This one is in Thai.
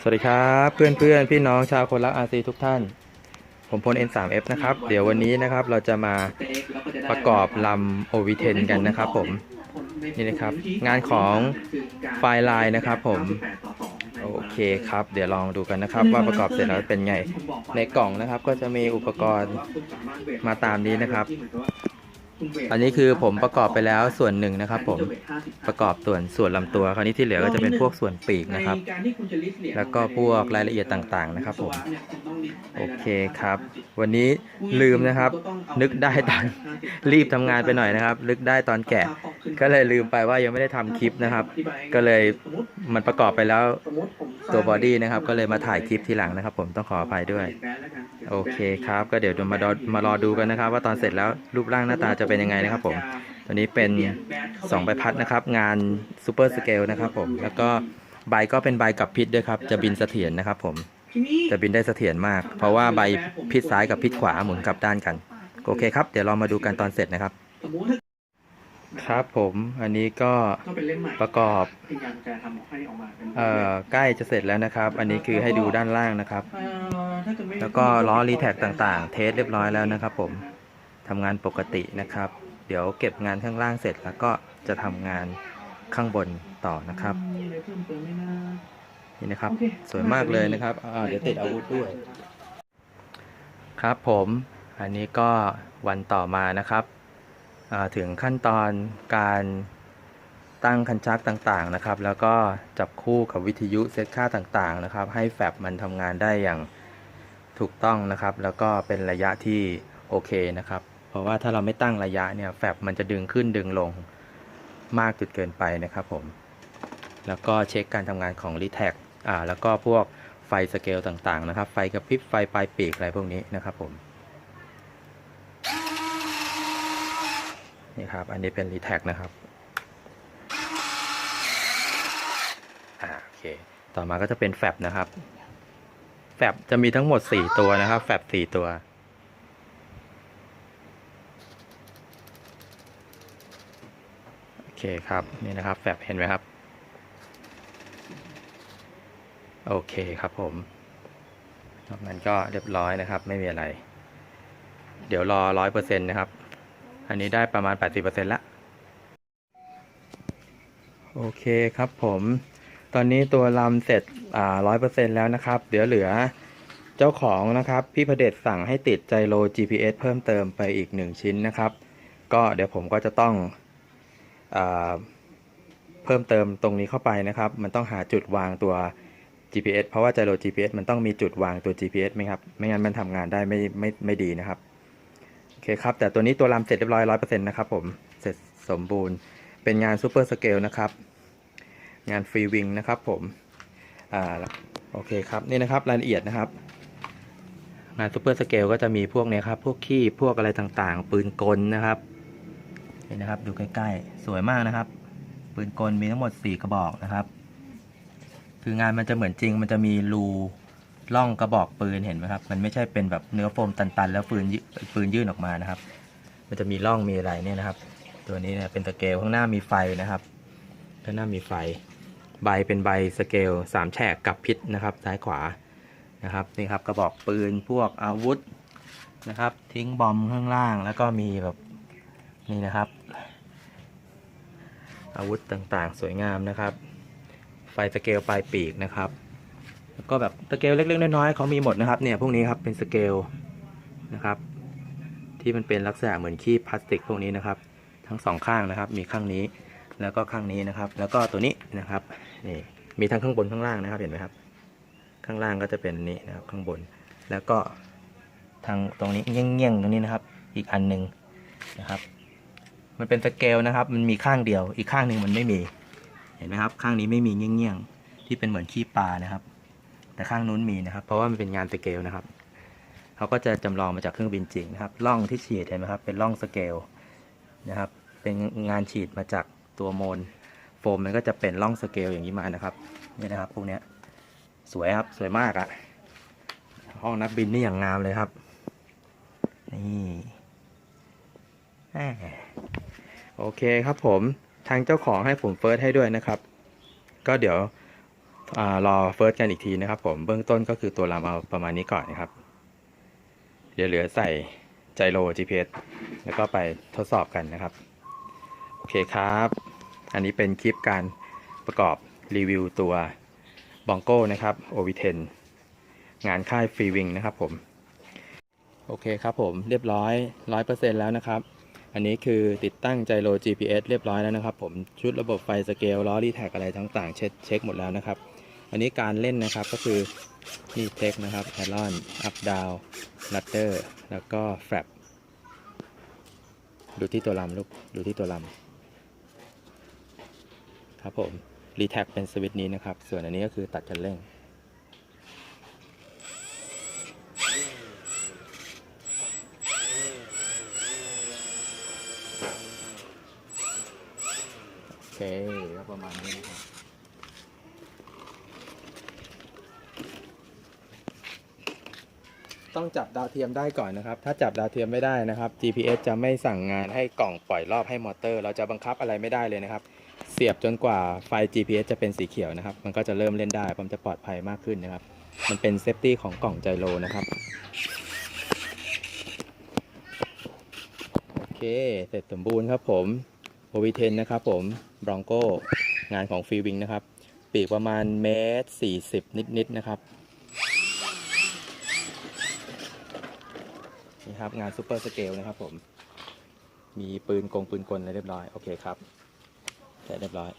สวัสดีครับเพื่อนเพื่อนๆพี่น้องชาวคนรักอาซีทุกท่าน ผมพล N3F นะครับ เดี๋ยววันนี้นะครับเราจะมาประกอบลำ OV10 กันนะครับผม นี่นะครับ งานของไฟล์ไลน์นะครับผม โอเคครับ เดี๋ยวลองดูกันนะครับ ว่าประกอบเสร็จแล้วเป็นไง ในกล่องนะครับ ก็จะมีอุปกรณ์มาตามนี้นะครับ อันนี้คือผมประกอบไปแล้วส่วนหนึ่งนะครับ ผมประกอบส่วนส่วนลำตัว คราวนี้ที่เหลือก็จะเป็นพวกส่วนปีกนะครับ แล้วก็พวกรายละเอียดต่างๆนะครับ ผมโอเคครับ วันนี้ลืมนะครับ นึกได้ตอนรีบทำงานไปหน่อยนะครับนึกได้ตอนแกะ ก็เลยลืมไปว่ายังไม่ได้ทำคลิปนะครับ ก็เลยมันประกอบไปแล้วตัวบอดี้นะครับ ก็เลยมาถ่ายคลิปทีหลังนะครับ ผมต้องขออภัยด้วย โอเคครับ ก็เดี๋ยวมารอมารอดูกันนะครับ ว่าตอนเสร็จแล้วรูปร่างหน้าตาจะเป็นยังไงนะครับ ผมตัวนี้เป็น2ใบพัดนะครับ งานซูเปอร์สเกลนะครับ ผมแล้วก็ใบก็เป็นใบกับพิษด้วยครับ จะบินเสถียรนะครับ ผมจะบินได้เสถียรมาก เพราะว่าใบพิษซ้ายกับพิษขวาหมุนกลับด้านกัน โอเคครับ เดี๋ยวเรามาดูกันตอนเสร็จนะครับสมมติถ้า ครับผมอันนี้ก็ก็เป็นเล่มใหม่ประกอบพยายามจะทำให้ออกมาเป็นเอ่อใกล้จะเสร็จแล้วนะครับ อันนี้คือให้ดูด้านล่างนะครับ เอ่อถ้าเกิดไม่แล้วก็ล้อรีแท็กต่างๆ เทสเรียบร้อยแล้วนะครับ ผมทำงานปกตินะครับ เดี๋ยวเก็บงานข้างล่างเสร็จแล้วก็จะทำงานข้างบนต่อนะครับ มีอะไรเพิ่มเติมไหมนะ นี่นะครับ โอเค สวยมากเลยนะครับอ่าเดี๋ยวติดอาวุธด้วย ครับผม อันนี้ก็วันต่อมานะครับอ่า ถึงขั้นตอนการตั้งคันชักต่างๆนะครับ แล้วก็จับคู่กับวิทยุเซตค่าต่างๆนะครับ ให้แฟบมันทำงานได้อย่างถูกต้องนะครับ แล้วก็เป็นระยะที่โอเคนะครับ เพราะว่าถ้าเราไม่ตั้งระยะเนี่ยแฟบมันจะดึงขึ้นดึงลงมากจนเกินไปนะครับผม แล้วก็เช็คการทำงานของ r e t a g อ่าแล้วก็พวกไฟสเกลต่างๆนะครับ ไฟกระพริบไฟปลายปีกอะไรพวกนี้นะครับผม นี่ครับ อันนี้เป็น r e t a g นะครับอ่าโอเค ต่อมาก็จะเป็นแฟบนะครับ แฟบจะมีทั้งหมด 4 ตัวนะครับ แฟบ4ตัวโอเคครับนี่นะครับแฟบเห็นไหมครับ โอเคครับผมนอกนั้นก็เรียบร้อยนะครับ ไม่มีอะไร เดี๋ยวรอร้อยเปอร์เซ็นต์นะครับ อันนี้ได้ประมาณแปดสิบเปอร์เซ็นต์ละโอเคครับผม ตอนนี้ตัวลำเสร็จอ่าร้อยเปอร์เซ็นต์แล้วนะครับ เดี๋ยวเหลือเจ้าของนะครับ พี่พระเดชสั่งให้ติดไจโร GPS เพิ่มเติมไปอีกหนึ่งชิ้นนะครับ ก็เดี๋ยวผมก็จะต้องอาเพิ่มเติมตรงนี้เข้าไปนะครับ มันต้องหาจุดวางตัว GPS เพราะว่า Gyro GPS มันต้องมีจุดวางตัว GPS ไหมครับ ไม่งั้นมันทำงานได้ไม่ไม่ไม่ดีนะครับ เคครับ แต่ตัวนี้ตัวลำเสร็จเรียบร้อยร้อยเปอร์เซ็นต์นะครับผมเสร็จสมบูรณ์ เป็นงานซูเปอร์สเกลนะครับ งานฟรีวิงนะครับผมอ่าโอเคครับนี่นะครับรายละเอียดนะครับงานซูเปอร์สเกลก็จะมีพวกเนี้ยครับ พวกขี้พวกอะไรต่างๆ ปืนกลนะครับนี่นะครับดูใกล้ๆ สวยมากนะครับ ปืนกลมีทั้งหมด 4 กระบอกนะครับ คืองานมันจะเหมือนจริงมันจะมีรู ล่องกระบอกปืนเห็นไหมครับ มันไม่ใช่เป็นแบบเนื้อโฟมตันๆ แล้วปืนยืปืนยื่นออกมานะครับ มันจะมีร่องมีอะไรเนี่ยนะครับ ตัวนี้เนี่ยเป็นสเกลข้างหน้ามีไฟนะครับข้างหน้ามีไฟ ใบเป็นใบสเกลสามแฉกกับพิษนะครับ ซ้ายขวานะครับนี่ครับกระบอกปืนพวกอาวุธนะครับ ทิ้งบอมข้างล่างแล้วก็มีแบบนี่นะครับ อาวุธต่างๆ สวยงามนะครับ ไฟสเกลปลายปีกนะครับ แล้วก็แบบสเกลเล็กๆน้อยๆเขามีหมดนะครับเนี่ยพวกนี้ครับเป็นสเกลนะครับ ที่มันเป็นลักษณะเหมือนขี้พลาสติกพวกนี้นะครับ ทั้งสองข้างนะครับ มีข้างนี้แล้วก็ข้างนี้นะครับ แล้วก็ตัวนี้นะครับนี่มีทั้งข้างบนข้างล่างนะครับเห็นไหมครับ ข้างล่างก็จะเป็นนนี้นะครับข้างบน แล้วก็ทางตรงนี้เงี้ยงๆตรงนี้นะครับ อีกอันหนึ่งนะครับมันเป็นสเกลนะครับ มันมีข้างเดียว อีกข้างหนึ่งมันไม่มี เห็นไหมครับ ข้างนี้ไม่มีเงี้ยงๆ ที่เป็นเหมือนขี้ปลานะครับ แต่ข้างนู้นมีนะครับ เพราะว่ามันเป็นงานสเกลนะครับเขาก็จะจำลองมาจากเครื่องบินจริงนะครับร่องที่ฉีดเห็นไหมครับเป็นร่องสเกลนะครับ เป็นงานฉีดมาจากตัวโมนโฟมมันก็จะเป็นร่องสเกลอย่างนี้มานะครับนี่นะครับพวกนี้สวยครับสวยมากอะห้องนักบินนี่อย่างงามเลยครับ นี่โอเคครับผมทางเจ้าของให้ผมเฟิร์สให้ด้วยนะครับ ก็เดี๋ยว รอเฟิร์สกันอีกทีนะครับผมเบื้องต้นก็คือตัวลำเอาประมาณนี้ก่อนนะครับ เดี๋ยวเหลือใส่ไจโร GPS แล้วก็ไปทดสอบกันนะครับ โอเคครับ อันนี้เป็นคลิปการประกอบรีวิวตัวบองโก้นะครับ OV10 งานค่ายฟรีวิงนะครับผม โอเคครับผมเรียบร้อย 100%แล้วนะครับ อันนี้คือติดตั้งไจโร GPS เรียบร้อยแล้วนะครับผม ชุดระบบไฟสเกลล้อรีแท็กอะไรต่างๆ เช็คเช็คหมดแล้วนะครับ อันนี้การเล่นนะครับก็คือนี่เทคนะครับแอรอนอัพดาวลัตเตอร์แล้วก็แฟลปดูที่ตัวลำลูกดูที่ตัวลำครับผมรีแท็กเป็นสวิตช์นี้นะครับ ส่วนอันนี้ก็คือตัดคันเร่ง โอเคก็ประมาณนี้นะครับ ต้องจับดาวเทียมได้ก่อนนะครับ ถ้าจับดาวเทียมไม่ได้นะครับ GPS จะไม่สั่งงานให้กล่องปล่อยรอบให้มอเตอร์ เราจะบังคับอะไรไม่ได้เลยนะครับ เสียบจนกว่าไฟ GPS จะเป็นสีเขียวนะครับ มันก็จะเริ่มเล่นได้ผมจะปลอดภัยมากขึ้นนะครับ มันเป็นเซฟตี้ของกล่องไจโรนะครับโอเค เสร็จสมบูรณ์ครับผม OV10 นะครับผมบรองโกงานของฟรีวิงนะครับ ปีกประมาณเมตรสี่สิบนิดๆนะครับ นี่ครับงานซูเปอร์สเกลนะครับผม มีปืนกงปืนกลอะไรเรียบร้อย โอเคครับเสร็จเรียบร้อย